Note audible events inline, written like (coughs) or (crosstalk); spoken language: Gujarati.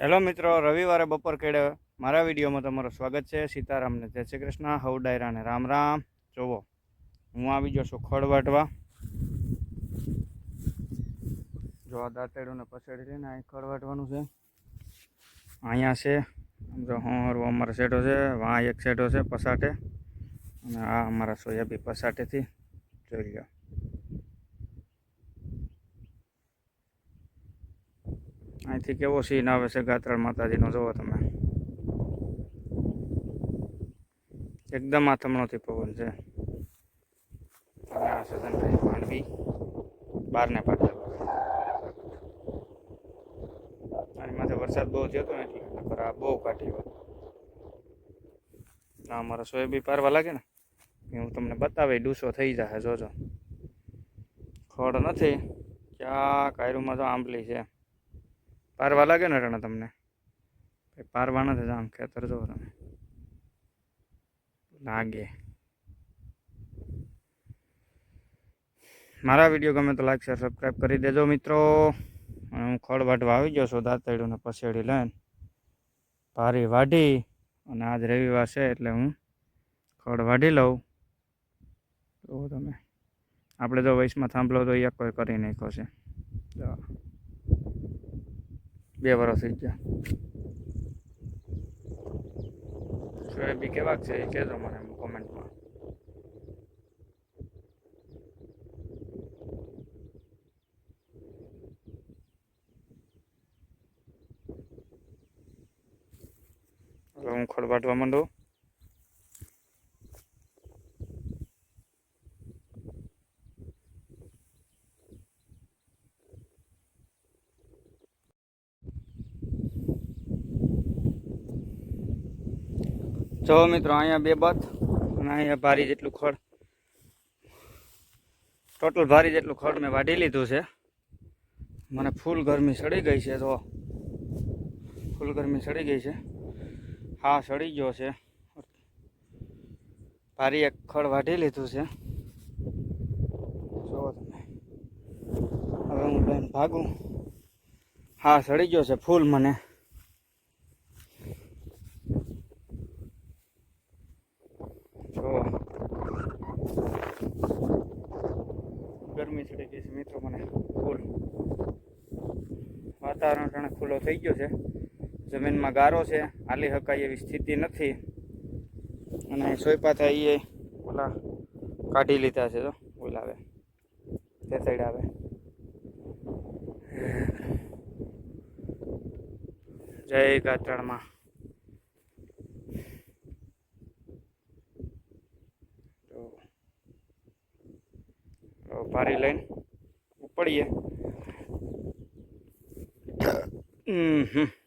હેલો મિત્રો, રવિવારે બપોર કેડે મારા વિડીયોમાં તમારું સ્વાગત છે. સીતારામને જય શ્રી કૃષ્ણ. હવ ડાયરાને રામ રામ. જોવો હું આવી ગયો છું ખડ વાટવા. જો આ દાંતેડું પછેડી લઈને અહીં ખડ વાટવાનું છે. અહીંયા છે. જો હોર અમારો સેટો છે. વાં એક સેટો છે પસાટે અને આ અમારા સોયાબી પસાટેથી જોઈ લો અહીંથી કેવો સીન આવે છે ગાત્રાળ માતાજીનો જોવો તમે. એકદમ આથમણોથી પવન છે. આ સદનભાઈ માંડવી બારને પાટલા આની માથે વરસાદ બહુ થયો હતો ને એટલે નકર આ બહુ કાઢી હોય ના, અમારો સોયાબી પારવા લાગે ને હું તમને બતાવી ડૂસો થઈ જશે જોજો. ખડ નથી. ક્યાં કાયરુમાં તો આંબલી છે. પારવા લાગે ને રણા તમને? પારવા નથી આમ ખેતર જો તમે. લાગે. મારા વીડિયો ગમે તો લાઈક શેર સબસ્ક્રાઈબ કરી દેજો મિત્રો. અને હું ખડ વાટવા આવી ગયો છું દાંતેડું પસેડી લઈને. ભારી વાઢી અને આજ રવિવાર છે એટલે હું ખડ વાઢી લઉં. જુઓ તમે. આપણે જો વયસમાં થાંભલો તો એક કોઈ કરી નાખ્યો છે. બે વર્ષ થઈ ગયા. સોયાબી કેવાક છે એ કહેજો મને કોમેન્ટમાં. હું ખડ વાટવા માંડું. જો મિત્રો, અહીંયા બે બત અને અહીંયા ભારી જેટલું ખડ. ટોટલ ભારી જેટલું ખડ મેં વાઢી લીધું છે. મને ફૂલ ગરમી સડી ગઈ છે તો ફૂલ ગરમી સડી ગઈ છે. હા, સડી ગયો છે. ભારી એક ખડ વાઢી લીધું છે. જો તમે. હવે હું બેન ભાગું. હા, સડી ગયો છે ફૂલ મને જો ગરમી છે મિત્રો મને. ફૂલ. વાતાવરણ જાણે ખુલ્લો થઈ ગયો છે. જમીનમાં ગારો છે. હાલી હકાય એવી સ્થિતિ નથી. અને સોયપા થાય એ ઓલા કાઢી લીધા છે તો બોલાવે તે સાઈડ આવે. જય ગાત્રાળમાં તો પારી લઈને ઉપડીએ. (coughs) હમ હમ.